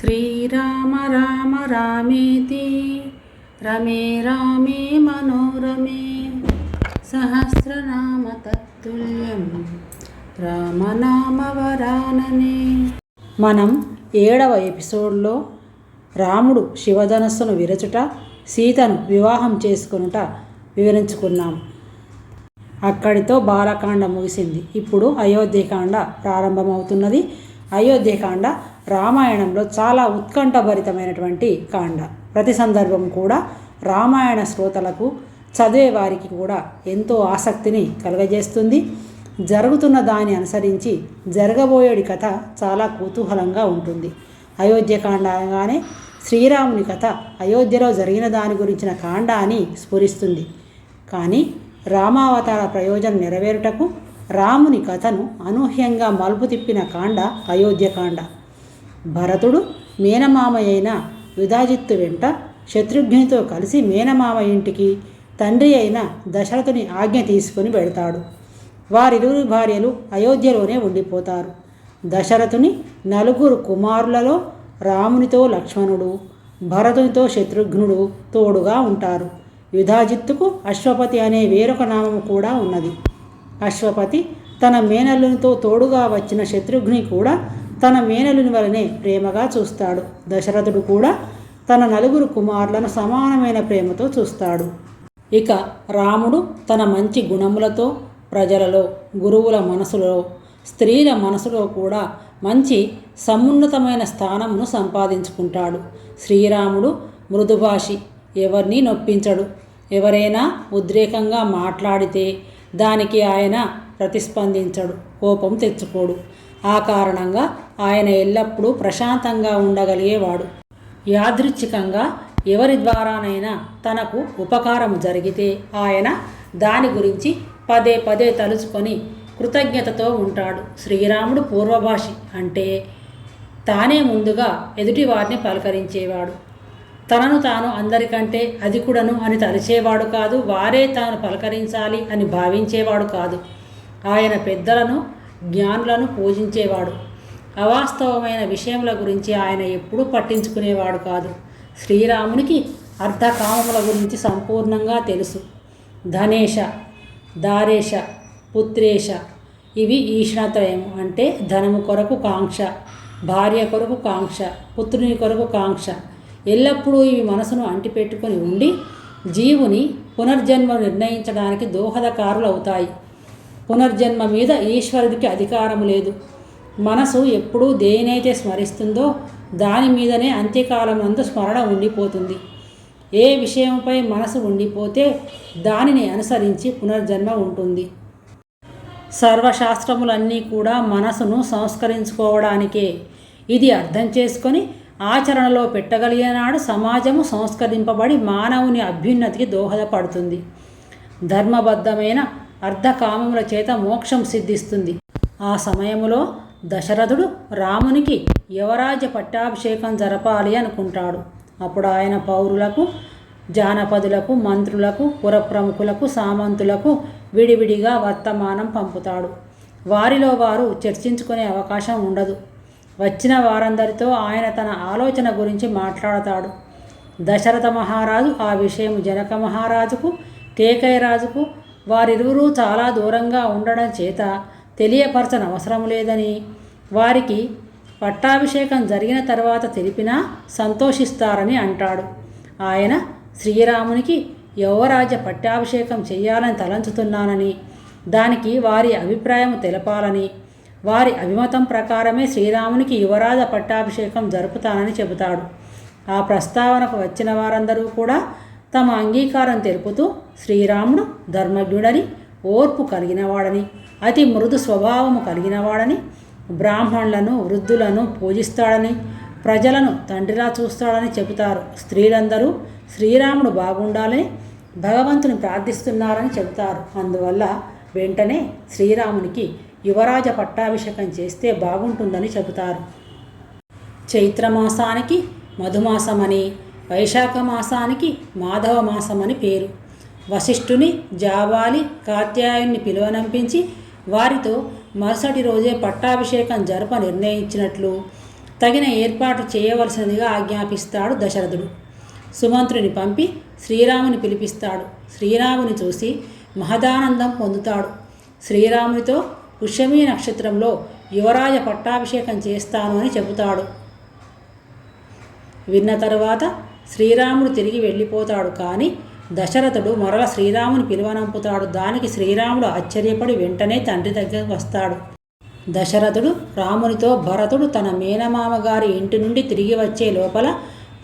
శ్రీరామ రామ రామేతి రమే రామే మనోరమే సహస్రనామ తత్తుల్యం రామనామవరాననే మనం ఏడవ ఎపిసోడ్లో రాముడు శివధనస్సును విరచుట సీతను వివాహం చేసుకొనుట వివరించుకున్నాం. అక్కడితో బాలకాండ ముగిసింది. ఇప్పుడు అయోధ్యకాండ ప్రారంభమవుతున్నది. అయోధ్యకాండ రామాయణంలో చాలా ఉత్కంఠభరితమైనటువంటి కాండ. ప్రతి సందర్భం కూడా రామాయణ శ్రోతలకు చదివే వారికి కూడా ఎంతో ఆసక్తిని కలుగజేస్తుంది. జరుగుతున్న దాన్ని అనుసరించి జరగబోయేడి కథ చాలా కుతూహలంగా ఉంటుంది. అయోధ్యకాండ అనగానే శ్రీరాముని కథ అయోధ్యలో జరిగిన దాని గురించిన కాండ అని స్ఫురిస్తుంది. కానీ రామావతార ప్రయోజనం నెరవేరుటకు రాముని కథను అనూహ్యంగా మలుపు తిప్పిన కాండ అయోధ్యకాండ భరతుడు మేనమామ అయిన యుధాజిత్తు వెంట శత్రుఘ్నితో కలిసి మేనమామ ఇంటికి తండ్రి అయిన దశరథుని ఆజ్ఞ తీసుకుని వెళతాడు. వారిరువురు భార్యలు అయోధ్యలోనే ఉండిపోతారు. దశరథుని నలుగురు కుమారులలో రామునితో లక్ష్మణుడు భరతునితో శత్రుఘ్నుడు తోడుగా ఉంటారు. యుధాజిత్తుకు అశ్వపతి అనే వేరొక నామము కూడా ఉన్నది. అశ్వపతి తన మేనల్లునితో తోడుగా వచ్చిన శత్రుఘ్ని కూడా తన మేనలుని వలనే ప్రేమగా చూస్తాడు. దశరథుడు కూడా తన నలుగురు కుమారులను సమానమైన ప్రేమతో చూస్తాడు. ఇక రాముడు తన మంచి గుణములతో ప్రజలలో గురువుల మనసులో స్త్రీల మనసులో కూడా మంచి సమున్నతమైన స్థానమును సంపాదించుకుంటాడు. శ్రీరాముడు మృదుభాషి ఎవరిని నొప్పించడు. ఎవరైనా ఉద్రేకంగా మాట్లాడితే దానికి ఆయన ప్రతిస్పందించడు కోపం తెచ్చుకోడు. ఆ కారణంగా ఆయన ఎల్లప్పుడూ ప్రశాంతంగా ఉండగలిగేవాడు. యాదృచ్ఛికంగా ఎవరి ద్వారానైనా తనకు ఉపకారం జరిగితే ఆయన దాని గురించి పదే పదే తలుచుకొని కృతజ్ఞతతో ఉంటాడు. శ్రీరాముడు పూర్వభాషి అంటే తానే ముందుగా ఎదుటివారిని పలకరించేవాడు. తనను తాను అందరికంటే అధికుడను అని తలిచేవాడు కాదు వారే తాను పలకరించాలి అని భావించేవాడు కాదు. ఆయన పెద్దలను జ్ఞానులను పూజించేవాడు. అవాస్తవమైన విషయముల గురించి ఆయన ఎప్పుడూ పట్టించుకునేవాడు కాదు. శ్రీరామునికి అర్ధకామముల గురించి సంపూర్ణంగా తెలుసు. ధనేష దారేష పుత్రేష ఇవి ఈష్ణత్రయం అంటే ధనము కొరకు కాంక్ష భార్య కొరకు కాంక్ష పుత్రుని కొరకు కాంక్ష. ఎల్లప్పుడూ ఇవి మనసును అంటిపెట్టుకొని ఉండి జీవుని పునర్జన్మ నిర్ణయించడానికి దోహదకారులు అవుతాయి పునర్జన్మ మీద ఈశ్వరుడికి అధికారం లేదు. మనసు ఎప్పుడూ దేనైతే స్మరిస్తుందో దాని మీదనే అంత్యకాలం నందు స్మరణ ఉండిపోతుంది. ఏ విషయంపై మనసు ఉండిపోతే దానిని అనుసరించి పునర్జన్మ ఉంటుంది. సర్వశాస్త్రములన్నీ కూడా మనసును సంస్కరించుకోవడానికే. ఇది అర్థం చేసుకొని ఆచరణలో పెట్టగలిగినాడు సమాజము సంస్కరింపబడి మానవుని అభ్యున్నతికి దోహదపడుతుంది. ధర్మబద్ధమైన అర్ధకామముల చేత మోక్షం సిద్ధిస్తుంది. ఆ సమయములో దశరథుడు రామునికి యువరాజ్య పట్టాభిషేకం జరపాలి అనుకుంటాడు. అప్పుడు ఆయన పౌరులకు జానపదులకు మంత్రులకు పురప్రముఖులకు సామంతులకు విడివిడిగా వర్తమానం పంపుతాడు. వారిలో వారు చర్చించుకునే అవకాశం ఉండదు. వచ్చిన వారందరితో ఆయన తన ఆలోచన గురించి మాట్లాడతాడు. దశరథ మహారాజు ఆ విషయం జనక మహారాజుకు కేకయ్య రాజుకు వారిరువురూ చాలా దూరంగా ఉండడం చేత తెలియపరచని అవసరం లేదని వారికి పట్టాభిషేకం జరిగిన తర్వాత తెలిపినా సంతోషిస్తారని అంటాడు. ఆయన శ్రీరామునికి యువరాజ్య పట్టాభిషేకం చేయాలని తలంచుతున్నానని దానికి వారి అభిప్రాయం తెలపాలని వారి అభిమతం ప్రకారమే శ్రీరామునికి యువరాజ పట్టాభిషేకం జరుపుతానని చెబుతాడు. ఆ ప్రస్తావనకు వచ్చిన వారందరూ కూడా తమ అంగీకారం తెలుపుతూ శ్రీరాముడు ధర్మజ్ఞుడని ఓర్పు కలిగినవాడని అతి మృదు స్వభావము కలిగినవాడని బ్రాహ్మణులను వృద్ధులను పూజిస్తాడని ప్రజలను తండ్రిలా చూస్తాడని చెబుతారు స్త్రీలందరూ. శ్రీరాముడు బాగుండాలని భగవంతుని ప్రార్థిస్తున్నారని చెబుతారు. అందువల్ల వెంటనే శ్రీరామునికి యువరాజ పట్టాభిషేకం చేస్తే బాగుంటుందని చెబుతారు. చైత్రమాసానికి మధుమాసమని వైశాఖ మాసానికి మాధవ మాసమని పేరు. వశిష్ఠుని జావాలి కాత్యాయుని పిలువనంపించి వారితో మరుసటి రోజే పట్టాభిషేకం జరప నిర్ణయించినట్లు తగిన ఏర్పాటు చేయవలసినదిగా ఆజ్ఞాపిస్తాడు దశరథుడు. సుమంత్రుని పంపి శ్రీరాముని పిలిపిస్తాడు. శ్రీరాముని చూసి మహదానందం పొందుతాడు. శ్రీరామునితో పుష్యమీ నక్షత్రంలో యువరాజ పట్టాభిషేకం చేస్తాను అని చెబుతాడు. విన్న తరువాత శ్రీరాముడు తిరిగి వెళ్ళిపోతాడు కానీ దశరథుడు మరల శ్రీరాముని పిలువనంపుతాడు. దానికి శ్రీరాముడు ఆశ్చర్యపడి వెంటనే తండ్రి దగ్గరకు వస్తాడు. దశరథుడు రామునితో భరతుడు తన మేనమామ గారి ఇంటి నుండి తిరిగి వచ్చే లోపల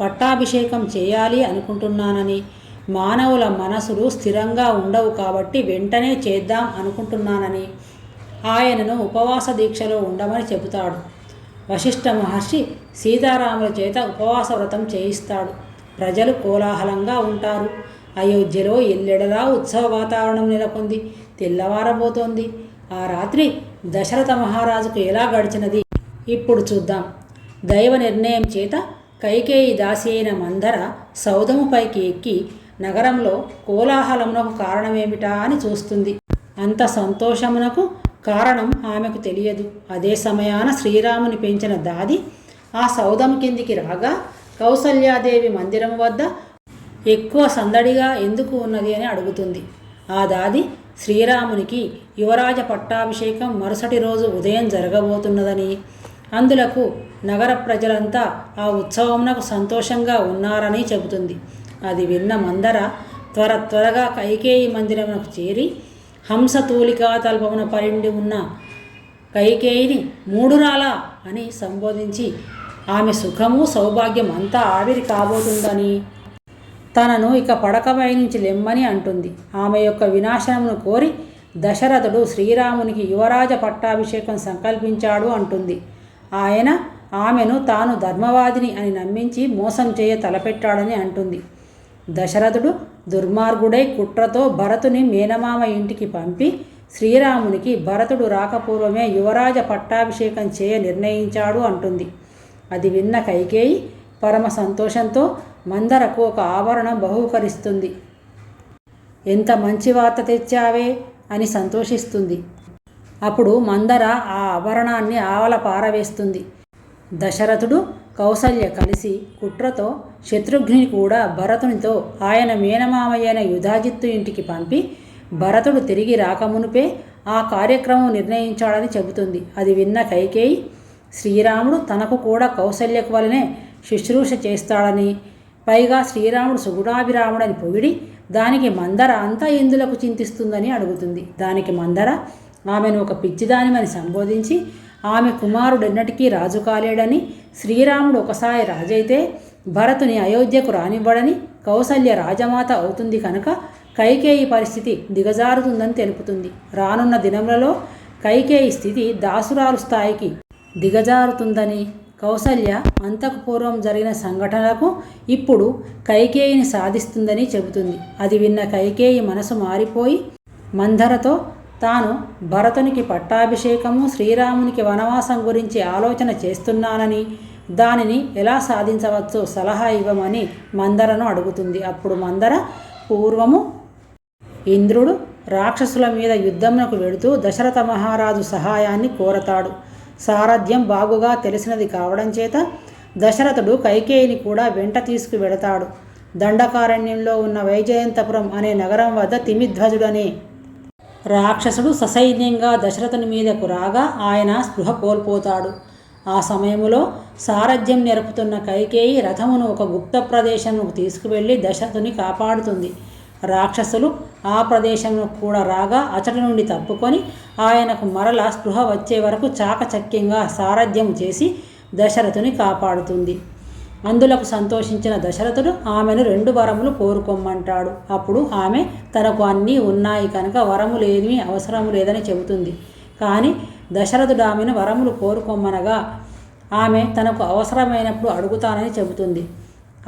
పట్టాభిషేకం చేయాలి అనుకుంటున్నానని. మానవుల మనసులు స్థిరంగా ఉండవు కాబట్టి వెంటనే చేద్దాం అనుకుంటున్నానని ఆయనను ఉపవాస దీక్షలో ఉండమని చెబుతాడు. వశిష్ఠ మహర్షి సీతారాముల చేత ఉపవాస వ్రతం చేయిస్తాడు. ప్రజలు కోలాహలంగా ఉంటారు. అయోధ్యలో ఎల్లెడలా ఉత్సవ వాతావరణం నెలకొంది. తెల్లవారబోతోంది. ఆ రాత్రి దశరథ మహారాజుకు ఎలా గడిచినది? ఇప్పుడు చూద్దాం. దైవ నిర్ణయం చేత కైకేయి దాసి అయిన మందర సౌధముపైకి ఎక్కి నగరంలో కోలాహలమునకు కారణమేమిటా అని చూస్తుంది. అంత సంతోషమునకు కారణం ఆమెకు తెలియదు. అదే సమయాన శ్రీరాముని పెంచిన దాది ఆ సౌదం కిందికి రాగా కౌసల్యాదేవి మందిరం వద్ద ఎక్కువ సందడిగా ఎందుకు ఉన్నది అని అడుగుతుంది. ఆ దాది శ్రీరామునికి యువరాజ పట్టాభిషేకం మరుసటి రోజు ఉదయం జరగబోతున్నదని. అందులకు నగర ప్రజలంతా ఆ ఉత్సవంనకు సంతోషంగా ఉన్నారని చెబుతుంది. అది విన్న మందర త్వర త్వరగా కైకేయి మందిరమునకు చేరి హంసతూలికా తల్పమున పరిండి ఉన్న కైకేయిని మూడురాలా అని సంబోధించి ఆమె సుఖము సౌభాగ్యం అంతా ఆవిరి కాబోతుందని. తనను ఇక పడకపై నుంచి లెమ్మని అంటుంది. ఆమె యొక్క వినాశనమును కోరి దశరథుడు శ్రీరామునికి యువరాజ పట్టాభిషేకం సంకల్పించాడు అంటుంది. ఆయన ఆమెను తాను ధర్మవాదిని అని నమ్మించి మోసం చేయ తలపెట్టాడని అంటుంది. దశరథుడు దుర్మార్గుడై కుట్రతో భరతుని మేనమామ ఇంటికి పంపి శ్రీరామునికి భరతుడు రాకపూర్వమే యువరాజ పట్టాభిషేకం చేయ నిర్ణయించాడు అంటుంది. అది విన్న కైకేయి పరమ సంతోషంతో మందరకు ఒక ఆభరణం బహూకరిస్తుంది. ఎంత మంచి వార్త తెచ్చావే అని సంతోషిస్తుంది. అప్పుడు మందర ఆ ఆభరణాన్ని ఆవల పారవేస్తుంది. దశరథుడు కౌసల్య కలిసి కుట్రతో శత్రుఘ్ని కూడా భరతునితో ఆయన మేనమామయ్యైన యుధాజిత్తు ఇంటికి పంపి భరతుడు తిరిగి రాకమునుపే ఆ కార్యక్రమం నిర్ణయించాడని చెబుతుంది. అది విన్న కైకేయి శ్రీరాముడు తనకు కూడా కౌసల్యకు వలనే శుశ్రూష చేస్తాడని. పైగా శ్రీరాముడు సుగుణాభిరాముడని పొగిడి దానికి మందర అంతా ఎందులకు చింతిస్తుందని అడుగుతుంది. దానికి మందర? ఆమెను ఒక పిచ్చిదానిమని సంబోధించి ఆమె కుమారుడెన్నటికీ రాజు కాలేడని శ్రీరాముడు ఒకసారి రాజైతే భరతుని అయోధ్యకు రానివ్వడని కౌసల్య రాజమాత అవుతుంది కనుక కైకేయి పరిస్థితి దిగజారుతుందని తెలుపుతుంది. రానున్న దినములలో కైకేయి స్థితి దాసురాలు స్థాయికి దిగజారుతుందని కౌసల్య అంతకు పూర్వం జరిగిన సంఘటనలకు ఇప్పుడు కైకేయిని సాధిస్తుందని చెబుతుంది. అది విన్న కైకేయి మనసు మారిపోయి మందరతో తాను భరతునికి పట్టాభిషేకము శ్రీరామునికి వనవాసం గురించి ఆలోచన చేస్తున్నానని దానిని ఎలా సాధించవచ్చో సలహా ఇవ్వమని మందరను అడుగుతుంది. అప్పుడు మందర పూర్వము ఇంద్రుడు రాక్షసుల మీద యుద్ధమునకు వెళుతూ దశరథ మహారాజు సహాయాన్ని కోరతాడు. సారథ్యం బాగుగా తెలిసినది కావడం చేత దశరథుడు కైకేయిని కూడా వెంట తీసుకువెడతాడు దండకారణ్యంలో ఉన్న వైజయంతపురం అనే నగరం వద్ద తిమిధ్వజుడనే రాక్షసుడు ససైన్యంగా దశరథుని మీదకు రాగా ఆయన స్పృహ కోల్పోతాడు. ఆ సమయంలో సారథ్యం నెరుపుతున్న కైకేయి రథమును ఒక గుప్త ప్రదేశంకు తీసుకువెళ్ళి దశరథుని కాపాడుతుంది. రాక్షసులు ఆ ప్రదేశంలో కూడా రాగా అచటి నుండి తప్పుకొని ఆయనకు మరల స్పృహ వచ్చే వరకు చాకచక్యంగా సారథ్యం చేసి దశరథుని కాపాడుతుంది. అందులకు సంతోషించిన దశరథుడు ఆమెను రెండు వరములు కోరుకోమంటాడు. అప్పుడు ఆమె తనకు అన్నీ ఉన్నాయి కనుక వరములేమీ ఏమీ అవసరం లేదని చెబుతుంది. కానీ దశరథుడు ఆమెను వరములు కోరుకోమనగా ఆమె తనకు అవసరమైనప్పుడు అడుగుతానని చెబుతుంది.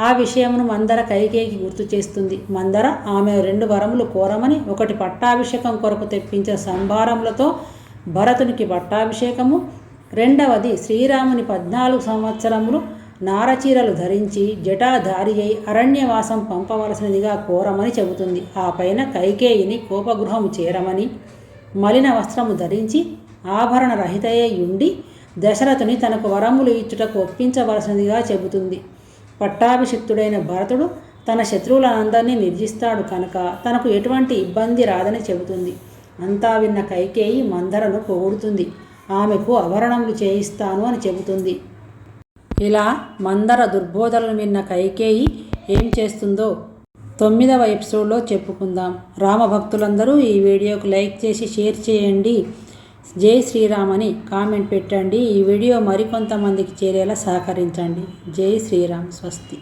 ఆ విషయమును మందర కైకేయికి గుర్తు చేస్తుంది. మందర ఆమె రెండు వరములు కోరమని ఒకటి పట్టాభిషేకం కొరకు తెప్పించిన సంభారములతో భరతునికి పట్టాభిషేకము. రెండవది శ్రీరాముని పద్నాలుగు సంవత్సరములు నారచీరలు ధరించి జటాధారి అయి అరణ్యవాసం పంపవలసినదిగా కోరమని చెబుతుంది. ఆ పైన కైకేయిని కోపగృహము చేరమని మలిన వస్త్రము ధరించి ఆభరణ రహితయే ఉండి దశరథుని తనకు వరములు ఇచ్చుటకు ఒప్పించవలసినదిగా చెబుతుంది. పట్టాభిషిక్తుడైన భరతుడు తన శత్రువులందరినీ నిర్జిస్తాడు కనుక తనకు ఎటువంటి ఇబ్బంది రాదని చెబుతుంది. అంతా విన్న కైకేయి మందరను పొగుడుతుంది. ఆమెకు అవరణములు చేయిస్తాను అని చెబుతుంది. ఇలా మందర దుర్బోధనలు విన్న కైకేయి ఏం చేస్తుందో తొమ్మిదవ ఎపిసోడ్లో చెప్పుకుందాం. రామభక్తులందరూ ఈ వీడియోకు లైక్ చేసి షేర్ చేయండి. జై శ్రీరామ్ అని కామెంట్ పెట్టండి. ఈ వీడియో మరికొంతమందికి చేరేలా సహకరించండి. జై శ్రీరామ్. స్వస్తి.